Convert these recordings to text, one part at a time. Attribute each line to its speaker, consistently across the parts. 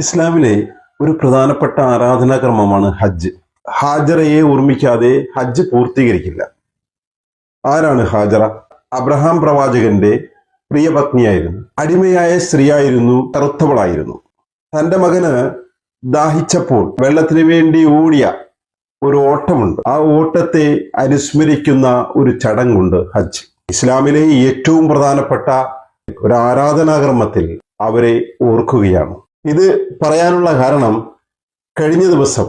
Speaker 1: ഇസ്ലാമിലെ ഒരു പ്രധാനപ്പെട്ട ആരാധനാക്രമമാണ് ഹജ്ജ്. ഹാജറയെ ഓർമ്മിക്കാതെ ഹജ്ജ് പൂർത്തീകരിക്കില്ല. ആരാണ് ഹാജറ? അബ്രഹാം പ്രവാചകന്റെ പ്രിയപത്നിയായിരുന്നു അടിമയായ സ്ത്രീയായിരുന്നു കറുത്തവളായിരുന്നു. തന്റെ മകന് ദാഹിച്ചപ്പോൾ വെള്ളത്തിന് വേണ്ടി ഓടിയ ഒരു ഓട്ടമുണ്ട്. ആ ഓട്ടത്തെ അനുസ്മരിക്കുന്ന ഒരു ചടങ്ങുണ്ട് ഹജ്ജ്. ഇസ്ലാമിലെ ഏറ്റവും പ്രധാനപ്പെട്ട ഒരു ആരാധനാകർമ്മത്തിൽ അവരെ ഓർക്കുകയാണ്. ഇത് പറയാനുള്ള കാരണം കഴിഞ്ഞ ദിവസം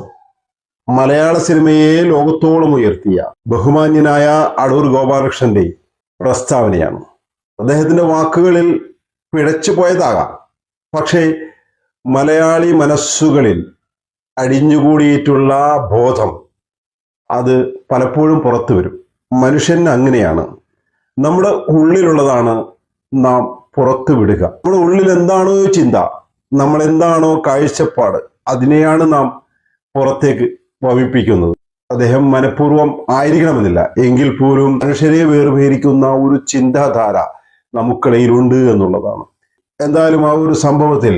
Speaker 1: മലയാള സിനിമയെ ലോകത്തോളം ഉയർത്തിയ ബഹുമാന്യനായ അടൂർ ഗോപാലകൃഷ്ണന്റെ പ്രസ്താവനയാണ്. അദ്ദേഹത്തിന്റെ വാക്കുകളിൽ പിഴച്ചു പോയതാകാം. പക്ഷേ മലയാളി മനസ്സുകളിൽ അടിഞ്ഞുകൂടിയിട്ടുള്ള ബോധം അത് പലപ്പോഴും പുറത്തു വരും. മനുഷ്യൻ അങ്ങനെയാണ്. നമ്മുടെ ഉള്ളിലുള്ളതാണ് നാം പുറത്തു വിടുക. നമ്മുടെ ഉള്ളിൽ എന്താണോ ചിന്ത? നമ്മൾ എന്താണോ കാഴ്ചപ്പാട് അതിനെയാണ് നാം പുറത്തേക്ക് ഭവിപ്പിക്കുന്നത്. അദ്ദേഹം മനഃപൂർവം ആയിരിക്കണമെന്നില്ല. എങ്കിൽ പോലും മനുഷ്യരെ വേർപേരിക്കുന്ന ഒരു ചിന്താധാര നമുക്കിടയിലുണ്ട് എന്നുള്ളതാണ്. എന്തായാലും ആ ഒരു സംഭവത്തിൽ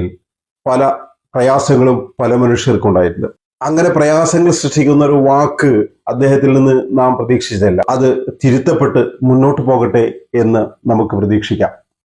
Speaker 1: പല പ്രയാസങ്ങളും പല മനുഷ്യർക്കുണ്ടായിട്ടുണ്ട്. അങ്ങനെ പ്രയാസങ്ങൾ സൃഷ്ടിക്കുന്ന ഒരു വാക്ക് അദ്ദേഹത്തിൽ നിന്ന് നാം പ്രതീക്ഷിച്ചതല്ല. അത് തിരുത്തപ്പെട്ട് മുന്നോട്ട് പോകട്ടെ എന്ന് നമുക്ക് പ്രതീക്ഷിക്കാം.